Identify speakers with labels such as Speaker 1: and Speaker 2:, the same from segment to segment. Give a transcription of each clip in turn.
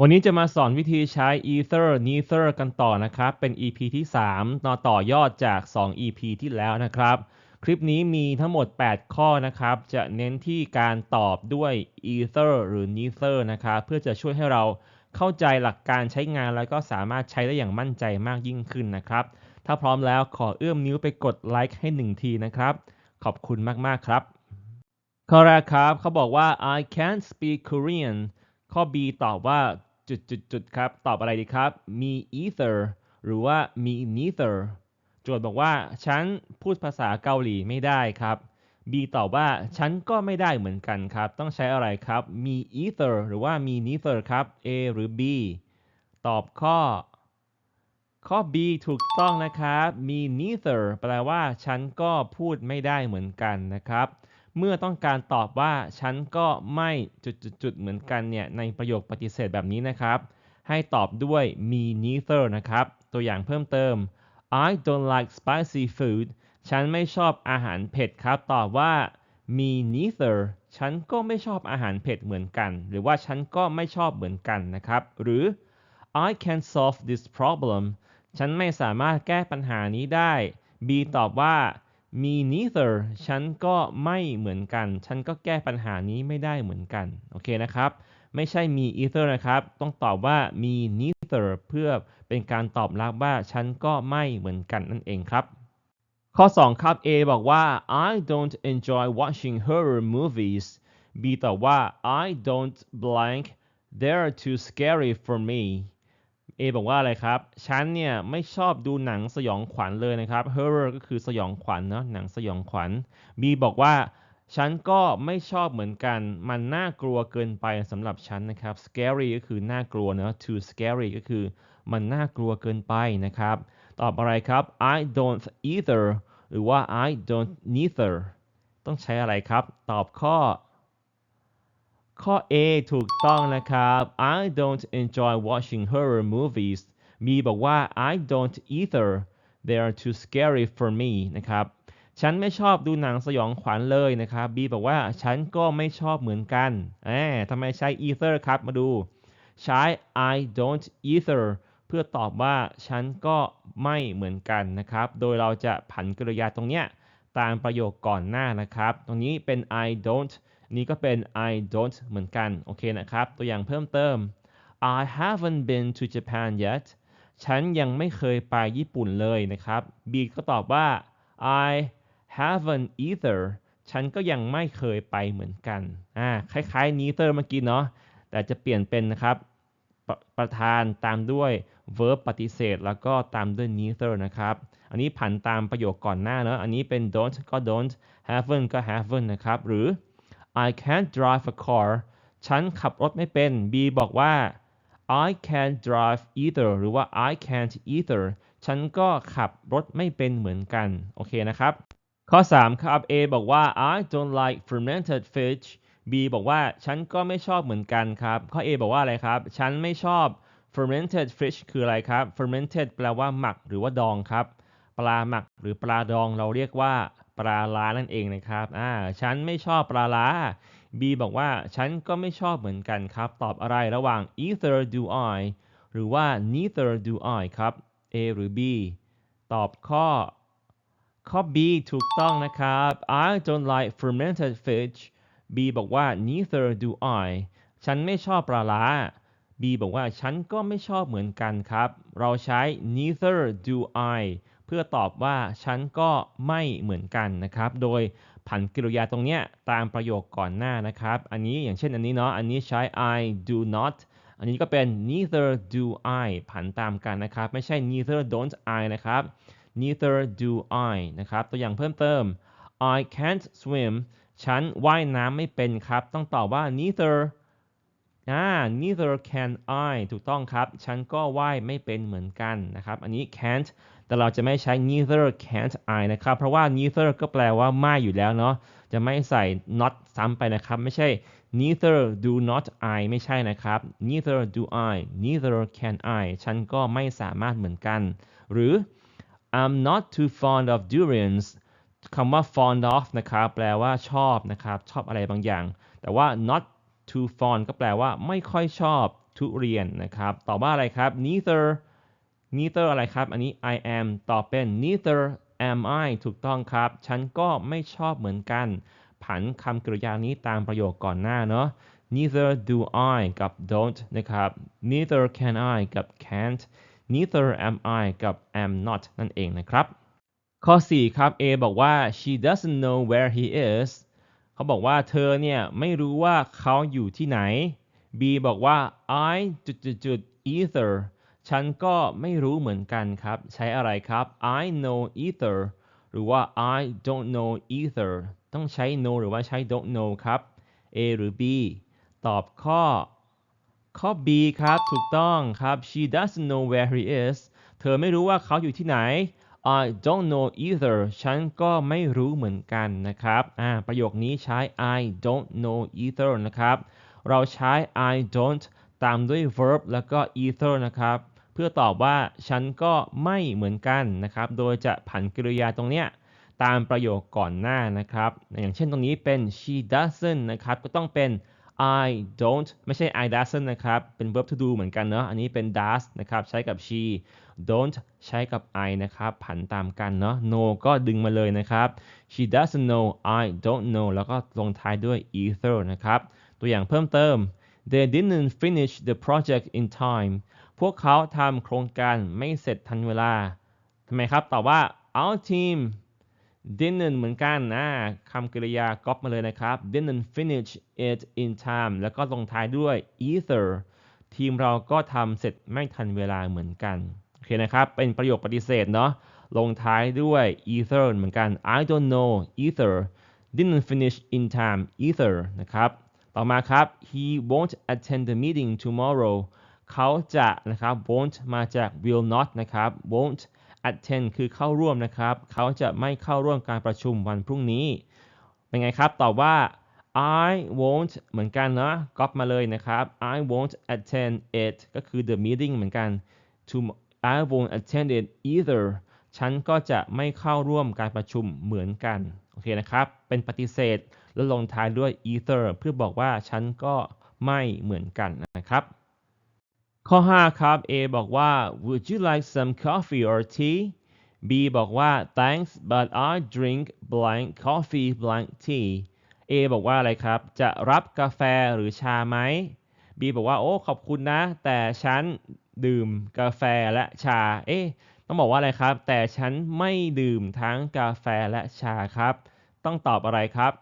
Speaker 1: วันนี้จะมาสอนวิธีใช้ ether neither กันต่อนะครับ เป็น EP ที่ 3 ต่อต่อยอดจาก 2 EP ที่แล้วนะครับ คลิปนี้มีทั้งหมด 8 ข้อนะครับ จะเน้นที่การตอบด้วย ether หรือ neither นะครับเพื่อจะช่วยให้เราเข้าใจหลักการใช้งานแล้วก็สามารถใช้ได้อย่างมั่นใจมากยิ่งขึ้นนะครับ ถ้าพร้อมแล้วขอเอื้อมนิ้วไปกดไลค์ให้ 1 ทีนะครับ ขอบคุณมากๆครับ ข้อแรกครับเขาบอกว่า I can't speak Korean ข้อ B ตอบว่า จุดจุดจุดครับ ตอบอะไรดีครับ มี either หรือว่ามี neither โจทย์บอกว่า ฉันพูดภาษาเกาหลีไม่ได้ครับ B ตอบว่า ฉันก็ไม่ได้เหมือนกันครับ ต้องใช้อะไรครับ มี either หรือว่ามี neither ครับ A หรือ B ตอบข้อ ข้อ B ถูกต้องนะครับ มี neither แปลว่า ฉันก็พูดไม่ได้เหมือนกันนะครับ เมื่อต้องการตอบว่าฉันก็ไม่จุดๆเหมือนกันเนี่ยในประโยคปฏิเสธแบบนี้นะครับ ให้ตอบด้วยมี neither นะครับ ตัวอย่างเพิ่มเติม I don't like spicy food ฉันไม่ชอบอาหารเผ็ดครับ ตอบว่ามี neither ฉันก็ไม่ชอบอาหารเผ็ดเหมือนกัน หรือว่าฉันก็ไม่ชอบเหมือนกันนะครับ หรือ I can't solve this problem ฉันไม่สามารถแก้ปัญหานี้ได้ B ตอบว่า มี neither ฉันก็ไม่เหมือนกัน ฉันก็แก้ปัญหานี้ไม่ได้เหมือนกัน โอเคนะครับ ไม่ใช่มี either นะครับ ต้องตอบว่ามี neither เพื่อเป็นการตอบรับว่าฉันก็ไม่เหมือนกันนั่นเองครับ ข้อ 2 ครับ A บอกว่า I don't enjoy watching horror movies B ตอบว่า I don't blank they're too scary for me A บอกว่าอะไรครับ ฉันเนี่ยไม่ชอบดูหนังสยองขวัญเลยนะครับ horror ก็คือสยองขวัญเนาะหนังสยองขวัญ B บอกว่าฉันก็ไม่ชอบเหมือนกัน มันน่ากลัวเกินไปสำหรับฉันนะครับ scary ก็คือน่ากลัวเนาะ too scary ก็คือมันน่ากลัวเกินไปนะครับ ตอบอะไรครับ I don't either หรือว่า I don't neither ต้องใช้อะไรครับ ตอบข้อ ข้อ A ถูกต้องนะครับ I don't enjoy watching horror movies B บอกว่า I don't either they are too scary for me นะครับ ฉันไม่ชอบดูหนังสยองขวัญเลยนะครับ B บอกว่าฉันก็ไม่ชอบเหมือนกันแหมทำไมใช้ either ครับ มาดู ใช้ I don't either เพื่อตอบว่าฉันก็ไม่เหมือนกันนะครับ โดยเราจะผันกริยาตรงเนี้ยตามประโยคก่อนหน้านะครับ ตรงนี้เป็น I don't นี่ก็เป็น I don't เหมือนกัน โอเคนะครับ ตัวอย่างเพิ่มเติม I haven't been to Japan yet ฉันยังไม่เคยไปญี่ปุ่นเลยนะครับ B ก็ตอบว่า I haven't either ฉันก็ยังไม่เคยไปเหมือนกัน อ่า คล้ายๆ neither เมื่อกี้เนาะ แต่จะเปลี่ยนเป็นนะครับปประธานตามด้วย verb ปฏิเสธ แล้วก็ตามด้วย neither นะครับ อันนี้ผันตามประโยคก่อนหน้าเนาะ อันนี้เป็น don't ก็ don't haven't ก็ haven't นะครับ หรือ I can't drive a car ฉันขับรถไม่เป็น B บอกว่า I can't drive either หรือว่า I can't either ฉันก็ขับรถไม่เป็นเหมือนกัน โอเคนะครับ ข้อ 3 ครับ A บอกว่า I don't like fermented fish B บอกว่าฉันก็ไม่ชอบเหมือนกันครับ ข้อ A บอกว่าอะไรครับ ฉันไม่ชอบ fermented fish คืออะไรครับ fermented แปลว่าหมักหรือว่าดองครับ ปลาหมักหรือปลาดองเราเรียกว่า ปลาล้านั่นเองนะครับอ่าฉันไม่ชอบปลาล้า B บอกว่าฉันก็ไม่ชอบเหมือนกันครับ ตอบอะไรระหว่าง either do I หรือว่า neither do I ครับ A หรือ B ตอบข้อ ข้อ B ถูกต้องนะครับ I don't like fermented fish B บอกว่า neither do I ฉันไม่ชอบปลาล้า B บอกว่าฉันก็ไม่ชอบเหมือนกันครับ เราใช้ neither do I เพื่อตอบว่าฉันก็ไม่เหมือนกันนะครับ โดยผันกริยาตรงเนี้ยตามประโยคก่อนหน้านะครับ อันนี้อย่างเช่นอันนี้เนาะ อันนี้ใช้ I do not อันนี้ก็เป็น neither do I ผันตามกันนะครับ ไม่ใช่ neither don't I นะครับ neither do I นะครับ ตัวอย่างเพิ่มเติม I can't swim ฉันว่ายน้ำไม่เป็นครับ ต้องตอบว่า neither อ่า neither can I ถูกต้องครับ ฉันก็ว่ายไม่เป็นเหมือนกันนะครับ อันนี้ can't แต่เราจะไม่ใช้ neither can't I นะครับ เพราะว่า neither ก็แปลว่าไม่อยู่แล้วเนาะ จะไม่ใส่ not ซ้ำไปนะครับ ไม่ใช่ neither do not I ไม่ใช่นะครับ neither do I neither can I ฉันก็ไม่สามารถเหมือนกัน หรือ I'm not too fond of durians คำว่า fond of นะครับ แปลว่าชอบนะครับ ชอบอะไรบางอย่าง แต่ว่า not too fond ก็แปลว่าไม่ค่อยชอบทุเรียนนะครับ ต่อว่าอะไรครับ neither neither อะไรครับ อันนี้ I am ตอบเป็น neither am I ถูกต้องครับ ฉันก็ไม่ชอบเหมือนกัน ผันคำกริยานี้ตามประโยคก่อนหน้าเนาะ neither do I กับ don't นะครับ neither can I กับ can't neither am I กับ am not นั่นเองนะครับ ข้อ 4 ครับ A บอกว่า she doesn't know where he is เขาบอกว่าเธอเนี่ยไม่รู้ว่าเขาอยู่ที่ไหน B บอกว่า I จุดจุดจุด either ฉันก็ไม่รู้เหมือนกันครับ ใช้อะไรครับ I know either หรือว่า I don't know either ต้องใช้ know หรือว่าใช้ don't know ครับ A หรือ B ตอบข้อ ข้อ B ครับ ถูกต้องครับ she doesn't know where he is เธอไม่รู้ว่าเขาอยู่ที่ไหน I don't know either ฉันก็ไม่รู้เหมือนกันนะครับ อ่า ประโยคนี้ใช้ I don't know either นะครับ เราใช้ I don't ตามด้วย verb แล้วก็ either นะครับ พื่อตอบว่าฉันก็ไม่เหมือนกันนะครับ โดยจะผันกริยาตรงเนี้ยตามประโยคก่อนหน้านะครับ อย่างเช่นตรงนี้เป็น she doesn't นะครับ ก็ต้องเป็น I don't ไม่ใช่ I doesn't นะครับ เป็น verb to do เหมือนกันเนาะ อันนี้เป็น does นะครับ ใช้กับ she don't ใช้กับ I นะครับ ผันตามกันเนาะ no ก็ดึงมาเลยนะครับ she doesn't know I don't know แล้วก็ลงท้ายด้วย either นะครับ ตัวอย่างเพิ่มเติม they didn't finish the project in time พวกเขาทำโครงการไม่เสร็จทันเวลาทำไมครับตอบว่า our team didn't เหมือนกันนะคำกริยาก๊อปมาเลยนะครับ didn't finish it in time แล้วก็ลงท้ายด้วย either ทีมเราก็ทำเสร็จไม่ทันเวลาเหมือนกัน โอเคนะครับ เป็นประโยคปฏิเสธเนาะลงท้ายด้วย either เหมือนกัน I don't know either didn't finish in time either นะครับ ต่อมาครับ he won't attend the meeting tomorrow เขาจะนะครับ won't มาจาก will not นะครับ won't attend คือเข้าร่วมนะครับ เขาจะไม่เข้าร่วมการประชุมวันพรุ่งนี้ เป็นไงครับตอบว่า I won't เหมือนกันนะก๊อปมาเลยนะครับ I won't attend it ก็คือ the meeting เหมือนกัน to I won't attend it either ฉันก็จะไม่เข้าร่วมการประชุมเหมือนกันโอเคนะครับ เป็นปฏิเสธแล้วลงท้ายด้วย either เพื่อบอกว่าฉันก็ไม่เหมือนกันนะครับ ข้อ 5 ครับ A บอกว่า Would you like some coffee or tea B บอกว่า Thanks but I drink blank coffee blank tea A บอกว่าอะไรครับ จะรับกาแฟหรือชาไหม B บอกว่า โอ้ ขอบคุณนะ แต่ฉันดื่มกาแฟและชา เอ๊ะ ต้องบอกว่าอะไรครับ แต่ฉันไม่ดื่มทั้งกาแฟและชาครับ ต้องตอบอะไรครับ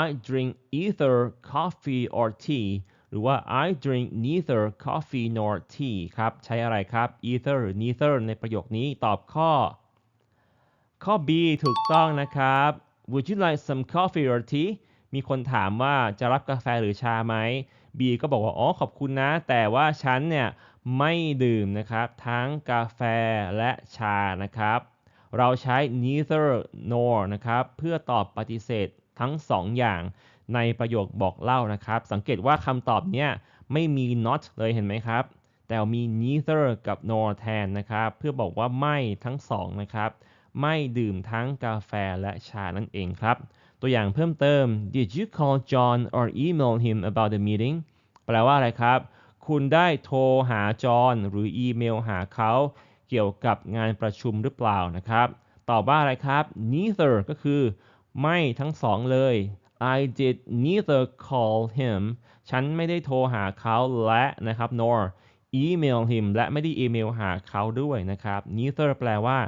Speaker 1: I drink either coffee or tea หรือว่า I drink neither coffee nor tea ครับใช้อะไรครับ either หรือ neither ในประโยคนี้ตอบข้อ ข้อ B ถูกต้องนะครับ Would you like some coffee or tea มีคนถามว่าจะรับกาแฟหรือชาไหม B ก็บอกว่า อ๋อ ขอบคุณนะ แต่ว่าฉันเนี่ย ไม่ดื่มนะครับ ทั้งกาแฟและชานะครับ เราใช้ neither nor นะครับ เพื่อตอบปฏิเสธทั้ง 2 อย่าง ในประโยคบอกเล่านะครับ สังเกตว่าคำตอบเนี้ยไม่มี not เลยเห็นไหมครับ แต่มี neither กับ nor แทนนะครับ เพื่อบอกว่าไม่ทั้ง2นะครับ ไม่ดื่มทั้งกาแฟและชานั่นเองครับ ตัวอย่างเพิ่มเติม Did you call John or email him about the meeting แปลว่าอะไรครับ คุณได้โทรหาจอห์นหรืออีเมลหาเขาเกี่ยวกับงานประชุมหรือเปล่านะครับ ตอบว่าอะไรครับ neither ก็คือ ไม่ทั้งสองเลย I did neither call him ฉันไม่ได้โทรหาเขาและนะครับ nor email him และไม่ได้อีเมลหาเขาด้วยนะครับ neither แปลว่า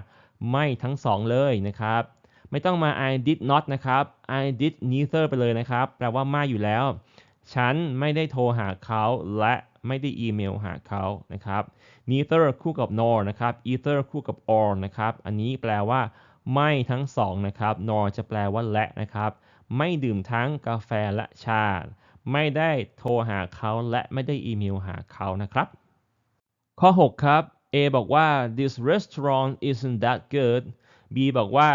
Speaker 1: ไม่ทั้งสองเลยนะครับ ไม่ต้องมา I did not นะครับ I did neither ไปเลยนะครับ แปลว่าไม่อยู่แล้ว ฉันไม่ได้โทรหาเขาและไม่ได้อีเมลหาเขานะครับ neither คู่กับ nor นะครับ either คู่กับ or นะครับ อันนี้แปลว่า ไม่ทั้งสองนะครับ nor จะแปลว่าและนะครับ ไม่ดื่มทั้งกาแฟและชา ไม่ได้โทรหาเขาและไม่ได้อีเมลหาเขานะครับ ข้อ 6 ครับ A บอกว่า this restaurant isn't that good B บอกว่า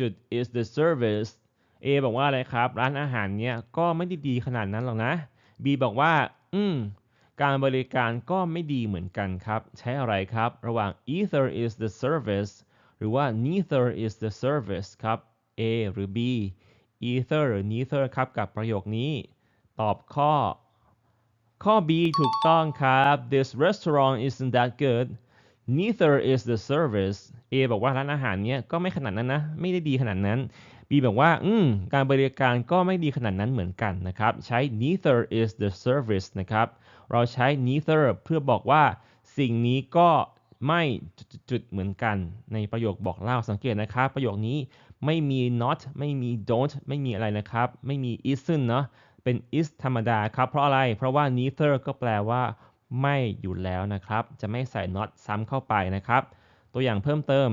Speaker 1: จุดๆ is the service A บอกว่าอะไรครับ ร้านอาหารเนี้ยก็ไม่ได้ดีขนาดนั้นหรอกนะ B บอกว่า อืมการบริการก็ไม่ดีเหมือนกันครับ ใช้อะไรครับ ระหว่าง either is the service หรือว่า neither is the service ครับ A หรือ B either หรือ neither ครับกับประโยคนี้ ตอบข้อ ข้อ B ถูกต้องครับ This restaurant isn't that good neither is the service A บอกว่าร้านอาหารเนี้ยก็ไม่ขนาดนั้นนะ ไม่ได้ดีขนาดนั้น B บอกว่า อืม การบริการก็ไม่ดีขนาดนั้นเหมือนกันนะครับ ใช้ neither is the service นะครับ เราใช้ neither เพื่อบอกว่าสิ่งนี้ก็ไม่จุดๆเหมือนกัน ในประโยคบอกเล่าสังเกตนะครับ ประโยคนี้ ไม่มี not ไม่มี don't ไม่มีอะไรนะครับ ไม่มี isn't เนาะเป็น is ธรรมดาครับ เพราะอะไร เพราะว่า neither ก็แปลว่าไม่อยู่แล้วนะครับ จะไม่ใส่ not ซ้ำเข้าไปนะครับ ตัวอย่างเพิ่มเติม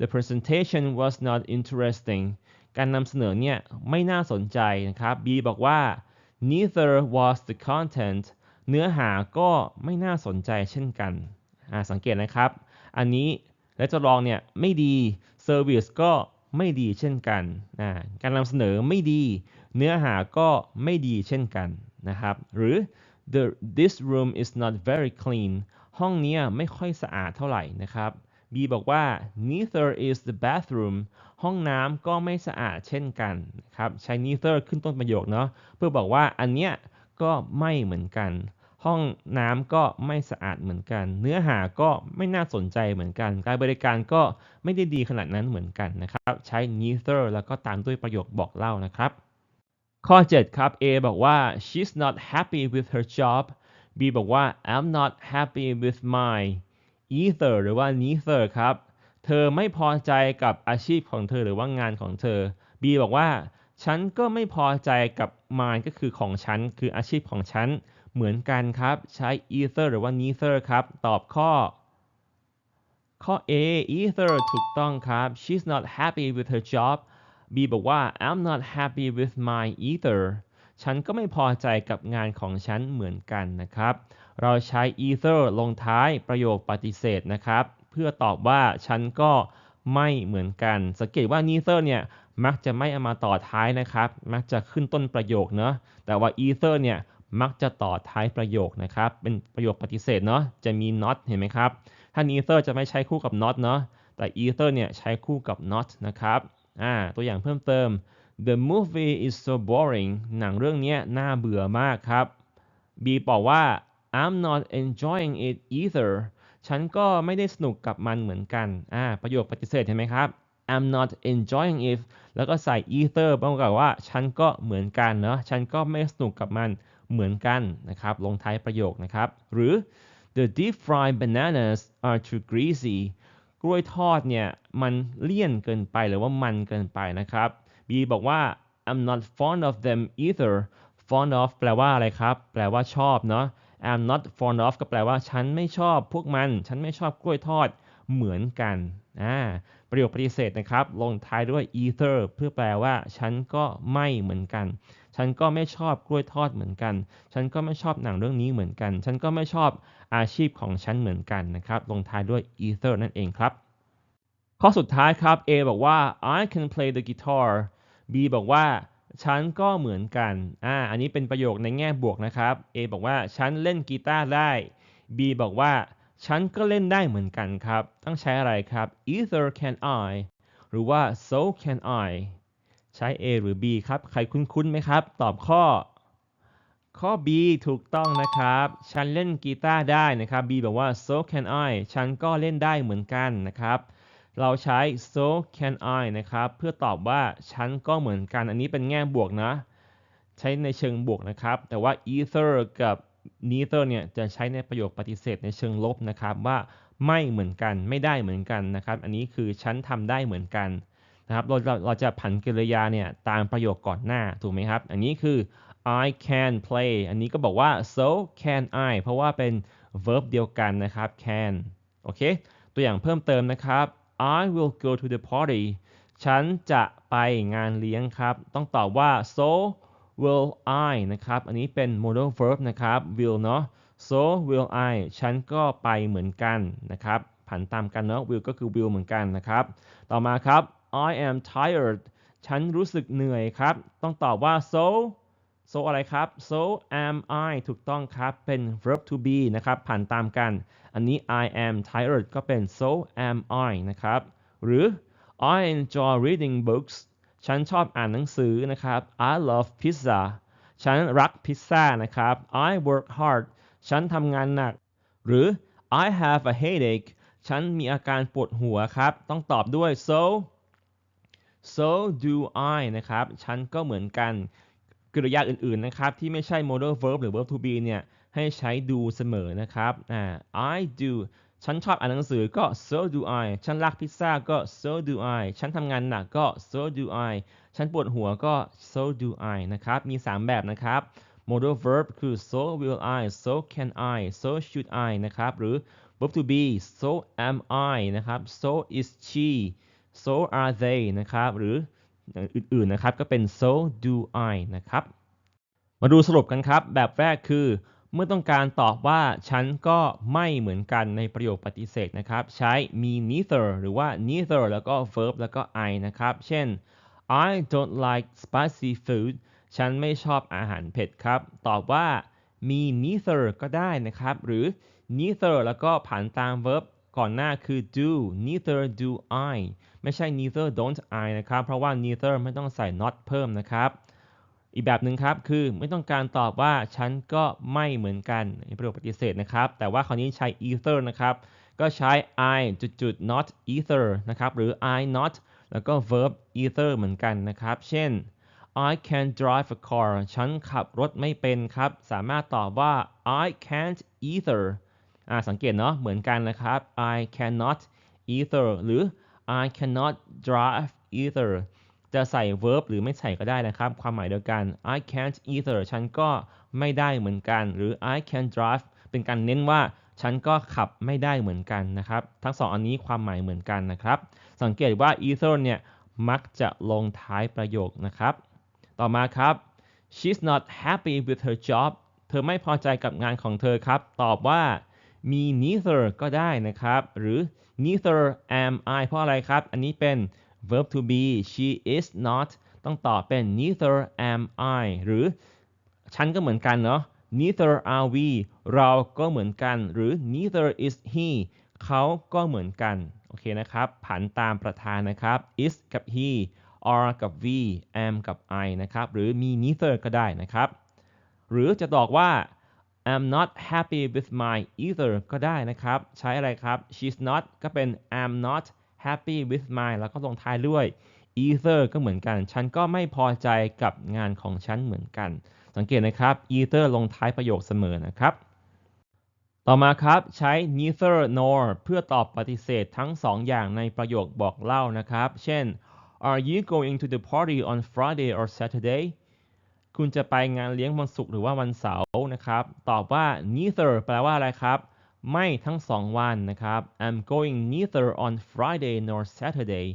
Speaker 1: the presentation was not interesting การนำเสนอเนี่ยไม่น่าสนใจนะครับ B บอกว่า neither was the content เนื้อหาก็ไม่น่าสนใจเช่นกัน สังเกตนะครับ อันนี้และจะลองเนี่ยไม่ดี service ก็ ไม่ดีเช่นกันการนำเสนอไม่ดี เนื้อหาก็ไม่ดีเช่นกันนะครับ หรือ the this room is not very clean ห้องนี้ไม่ค่อยสะอาดเท่าไหร่นะครับ B บอกว่า neither is the bathroom ห้องน้ำก็ไม่สะอาดเช่นกันนะครับ ใช้ neither ขึ้นต้นประโยคเนาะเพื่อบอกว่าอันเนี้ยก็ไม่เหมือนกัน ห้องน้ำก็ไม่สะอาดเหมือนกัน เนื้อหาก็ไม่น่าสนใจเหมือนกัน การบริการก็ไม่ได้ดีขนาดนั้นเหมือนกันนะครับ ใช้ neither แล้วก็ตามด้วยประโยคบอกเล่านะครับ ข้อ 7 ครับ A บอกว่า she's not happy with her job B บอกว่า I'm not happy with my either หรือว่า neither ครับ เธอไม่พอใจกับอาชีพของเธอหรือว่างานของเธอ B บอกว่า ฉันก็ไม่พอใจกับ mine ก็คือของฉัน คืออาชีพของฉัน เหมือนกันครับ ใช้ either หรือว่า neither ครับ ตอบข้อ ข้อ A either ถูกต้องครับ she's not happy with her job B บอกว่า I'm not happy with mine either ฉันก็ไม่พอใจกับงานของฉันเหมือนกันนะครับ เราใช้ either ลงท้ายประโยคปฏิเสธนะครับ เพื่อตอบว่าฉันก็ไม่เหมือนกัน สังเกตว่า neither เนี่ยมักจะไม่เอามาต่อท้ายนะครับ มักจะขึ้นต้นประโยคเนาะแต่ว่า either เนี่ย มักจะต่อท้ายประโยคนะครับ เป็นประโยคปฏิเสธเนาะจะมี not เห็นไหมครับ ถ้า neither จะไม่ใช้คู่กับ not เนาะแต่ either เนี่ยใช้คู่กับ not นะครับอ่าตัวอย่างเพิ่มเติม The movie is so boring หนังเรื่องนี้น่าเบื่อมากครับ B บอกว่า I'm not enjoying it either ฉันก็ไม่ได้สนุกกับมันเหมือนกันอ่าประโยคปฏิเสธเห็นไหมครับ I'm not enjoying it แล้วก็ใส่ either ประกอบว่า ฉันก็เหมือนกันเนาะ ฉันก็ไม่สนุกกับมัน เหมือนกันนะครับลงท้ายประโยคนะครับ หรือ The deep fried bananas are too greasy กล้วยทอดเนี่ยมันเลี่ยนเกินไปหรือว่ามันเกินไปนะครับ B บอกว่า I'm not fond of them either fond of แปลว่าอะไรครับ แปลว่าชอบเนาะ I'm not fond of ก็แปลว่าฉันไม่ชอบพวกมัน ฉันไม่ชอบกล้วยทอดเหมือนกัน ประโยคปฏิเสธนะครับ ลงท้ายด้วย either เพื่อแปลว่า ฉันก็ไม่เหมือนกัน ฉันก็ไม่ชอบกล้วยทอดเหมือนกัน ฉันก็ไม่ชอบหนังเรื่องนี้เหมือนกัน ฉันก็ไม่ชอบอาชีพของฉันเหมือนกันนะครับ ลงท้ายด้วย either นั่นเองครับ ข้อสุดท้ายครับ A บอกว่า I can play the guitar B บอกว่าฉันก็เหมือนกัน อ่า อันนี้เป็นประโยคในแง่บวกนะครับ A บอกว่า ฉันเล่นกีตาร์ได้ B บอกว่า ฉันก็เล่นได้เหมือนกันครับ ต้องใช้อะไรครับ either can I หรือว่า so can I ใช้ A หรือ B ครับ ใครคุ้นๆไหมครับ ตอบข้อ ข้อ B ถูกต้องนะครับ ฉันเล่นกีตาร์ได้นะครับ B บอกว่า so can I ฉันก็เล่นได้เหมือนกันนะครับ เราใช้ so can I นะครับ เพื่อตอบว่าฉันก็เหมือนกัน อันนี้เป็นแง่บวกนะ ใช้ในเชิงบวกนะครับ แต่ว่า either กับ neither เนี่ยจะใช้ในประโยคปฏิเสธในเชิงลบนะครับว่าไม่เหมือนกันไม่ได้เหมือนกันนะครับ อันนี้คือฉันทำได้เหมือนกันนะครับเราเราเราจะผันกริยาเนี่ยตามประโยคก่อนหน้าถูกไหมครับ อันนี้คือ I can play อันนี้ก็บอกว่า so can I เพราะว่าเป็น verb เดียวกันนะครับ can โอเค ตัวอย่างเพิ่มเติมนะครับ I will go to the party ฉันจะไปงานเลี้ยงครับ ต้องตอบว่า so will I นะครับ อันนี้เป็น modal verb นะครับ will เนาะ so will I ฉันก็ไปเหมือนกันนะครับ ผันตามกันเนาะ will ก็คือ will เหมือนกันนะครับ ต่อมาครับ I am tired ฉันรู้สึกเหนื่อยครับ ต้องตอบว่า so so อะไรครับ so am I ถูกต้องครับ เป็น verb to be นะครับ ผ่านตามกัน อันนี้ I am tired ก็เป็น so am I นะครับ หรือ I enjoy reading books ฉันชอบอ่านหนังสือนะครับ I love pizza ฉันรักพิซซ่านะครับ I work hard ฉันทำงานหนัก หรือ I have a headache ฉันมีอาการปวดหัวครับ ต้องตอบด้วย so so do I นะครับ ฉันก็เหมือนกัน กริยาอื่นๆนะครับ ที่ไม่ใช่ modal verb หรือ verb to be เนี่ย ให้ใช้ do เสมอนะครับ I do ฉันชอบอ่านหนังสือก็ so do I ฉันรักพิซซ่าก็ so do I ฉันทำงานหนักก็ so do I ฉันปวดหัวก็ so do I นะครับ มี 3 แบบนะครับ modal verb คือ so will I so can I so should I นะครับ หรือ verb to be so am I นะครับ so is she so are they นะครับ หรืออื่นๆนะครับ ก็เป็น so do I นะครับ มาดูสรุปกันครับ แบบแรกคือ เมื่อต้องการตอบว่าฉันก็ไม่เหมือนกันในประโยคปฏิเสธนะครับ ใช้มี neither หรือว่า neither แล้วก็ verb แล้วก็ I นะครับ เช่น I don't like spicy food ฉันไม่ชอบอาหารเผ็ดครับ ตอบว่ามี neither ก็ได้นะครับ หรือ neither แล้วก็ผันตาม verb ก่อนหน้าคือ do neither do I ไม่ใช่ neither don't I นะครับ เพราะว่า neither ไม่ต้องใส่ not เพิ่มนะครับ อีกแบบหนึ่งครับคือไม่ต้องการตอบว่าฉันก็ไม่เหมือนกันในประโยคปฏิเสธนะครับ แต่ว่าคราวนี้ใช้ either นะครับ ก็ใช้ I จุดจุด not either นะครับ หรือ I not แล้วก็ verb either เหมือนกันนะครับ เช่น I can't drive a car ฉันขับรถไม่เป็นครับ สามารถตอบว่า I can't either อ่าสังเกตเนาะเหมือนกันนะครับ I cannot either หรือ I cannot drive either จะใส่ verb หรือไม่ใส่ก็ได้นะครับ ความหมายเดียวกัน I can't either ฉันก็ไม่ได้เหมือนกัน หรือ I can't drive เป็นการเน้นว่าฉันก็ขับไม่ได้เหมือนกันนะครับ ทั้งสองอันนี้ความหมายเหมือนกันนะครับ สังเกตว่า either เนี่ยมักจะลงท้ายประโยคนะครับ ต่อมาครับ she's not happy with her job เธอไม่พอใจกับงานของเธอครับ ตอบว่ามี neither ก็ได้นะครับ หรือ neither am I เพราะอะไรครับ อันนี้เป็น verb to be she is not ต้องตอบเป็น neither am I หรือฉันก็เหมือนกันเนาะ neither are we เราก็เหมือนกัน หรือ neither is he เขาก็เหมือนกัน โอเคนะครับ ผันตามประธานนะครับ is กับ he are กับ we am กับ I นะครับ หรือมี neither ก็ได้นะครับ หรือจะบอกว่า I'm not happy with my either ก็ได้นะครับ ใช้อะไรครับ she's not ก็เป็น I'm not happy with my แล้วก็ลงท้ายด้วย either ก็เหมือนกัน ฉันก็ไม่พอใจกับงานของฉันเหมือนกัน สังเกตนะครับ either ลงท้ายประโยคเสมอนะครับ ต่อมาครับใช้ neither nor เพื่อตอบปฏิเสธทั้งสองอย่างในประโยคบอกเล่านะครับ เช่น Are you going to the party on Friday or Saturday คุณจะไปงานเลี้ยงวันศุกร์หรือว่าวันเสาร์นะครับ ตอบว่า neither แปลว่าอะไรครับ ไม่ทั้งสองวันนะครับ I'm going neither on Friday nor Saturday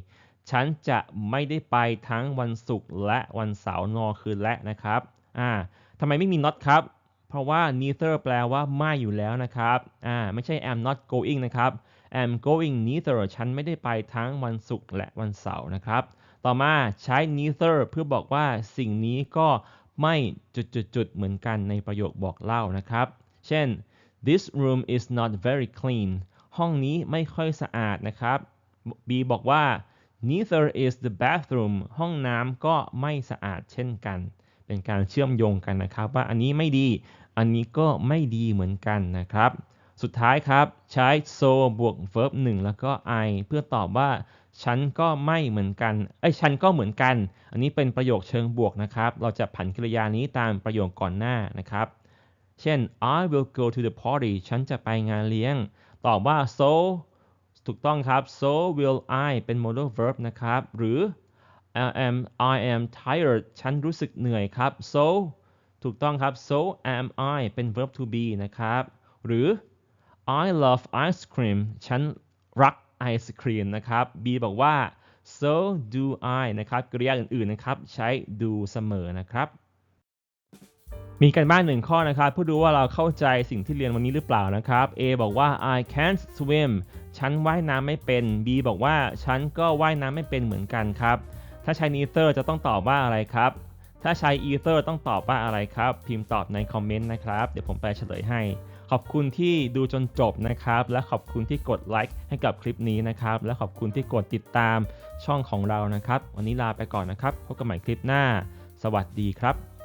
Speaker 1: ฉันจะไม่ได้ไปทั้งวันศุกร์และวันเสาร์ nor คือและนะครับ อ่าทำไมไม่มี not ครับ เพราะว่า neither แปลว่าไม่อยู่แล้วนะครับ อ่า ไม่ใช่ I'm not going นะครับ I'm going neither ฉันไม่ได้ไปทั้งวันศุกร์และวันเสาร์นะครับ ต่อมาใช้ neither เพื่อบอกว่าสิ่งนี้ก็ไม่จุดๆเหมือนกันในประโยคบอกเล่านะครับ เช่น this room is not very clean ห้องนี้ไม่ค่อยสะอาดนะครับ B บอกว่า neither is the bathroom ห้องน้ำก็ไม่สะอาดเช่นกัน เป็นการเชื่อมโยงกันนะครับ ว่าอันนี้ไม่ดี อันนี้ก็ไม่ดีเหมือนกันนะครับ สุดท้ายครับใช้ so บวก verb 1 แล้วก็ I เพื่อตอบว่าฉันก็ไม่เหมือนกัน ไอ้ฉันก็เหมือนกัน อันนี้เป็นประโยคเชิงบวกนะครับ เราจะผันกริยานี้ตามประโยคก่อนหน้านะครับ เช่น I will go to the party ฉันจะไปงานเลี้ยง ตอบว่า so ถูกต้องครับ so will I เป็น modal verb นะครับ หรือ I am I am tired ฉันรู้สึกเหนื่อยครับ so ถูกต้องครับ so am I เป็น verb to be นะครับ หรือ I love ice cream ฉันรักไอศครีมนะครับ B บอกว่า so do I นะครับ กริยาอื่นๆนะครับ ใช้ do เสมอนะครับ มีกันบ้านหนึ่งข้อนะครับเพื่อดูว่าเราเข้าใจสิ่งที่เรียนวันนี้หรือเปล่านะครับ A บอกว่า I can't swim ฉันว่ายน้ำไม่เป็น B บอกว่าฉันก็ว่ายน้ำไม่เป็นเหมือนกันครับ ถ้าใช้ neither จะต้องตอบว่าอะไรครับ ถ้าใช้ either ต้องตอบว่าอะไรครับ พิมพ์ตอบในคอมเมนต์นะครับ เดี๋ยวผมไปเฉลยให้ ขอบคุณที่ดูจนจบนะครับ และขอบคุณที่กดไลค์ให้กับคลิปนี้นะครับ และขอบคุณที่กดติดตามช่องของเรานะครับ วันนี้ลาไปก่อนนะครับ พบกันใหม่คลิปหน้า สวัสดีครับ